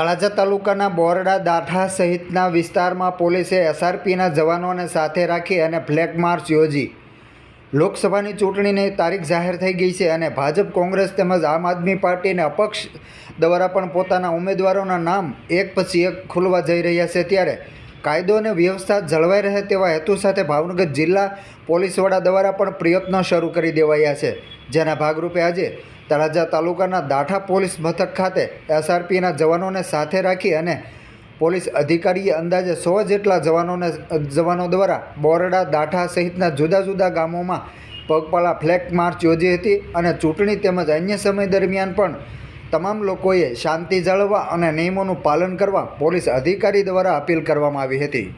તળાજા તાલુકાના બોરડા દાઠા સહિતના વિસ્તારમાં પોલીસે એસઆરપીના જવાનોને સાથે રાખી અને ફ્લેગ માર્ચ યોજી. લોકસભાની ચૂંટણીની તારીખ જાહેર થઈ ગઈ છે અને ભાજપ, કોંગ્રેસ તેમજ આમ આદમી પાર્ટી અને અપક્ષ દ્વારા પણ પોતાના ઉમેદવારોના નામ એક પછી એક ખુલવા જઈ રહ્યા છે ત્યારે કાયદો અને વ્યવસ્થા જળવાઈ રહે તેવા હેતુ સાથે ભાવનગર જિલ્લા પોલીસ વડા દ્વારા પણ પ્રયત્નો શરૂ કરી દેવાયા છે. જેના ભાગરૂપે આજે તળાજા તાલુકાના દાઠા પોલીસ મથક ખાતે એસઆરપીના જવાનોને સાથે રાખી અને પોલીસ અધિકારીએ અંદાજે સો જેટલા જવાનોને, જવાનો દ્વારા બોરડા દાઠા સહિતના જુદા જુદા ગામોમાં પગપાળા ફ્લેગ માર્ચ યોજી હતી અને ચૂંટણી તેમજ અન્ય સમય દરમિયાન પણ તમામ લોકોએ શાંતિ જાળવવા અને નિયમોનું પાલન કરવા પોલીસ અધિકારી દ્વારા અપીલ કરવામાં આવી હતી.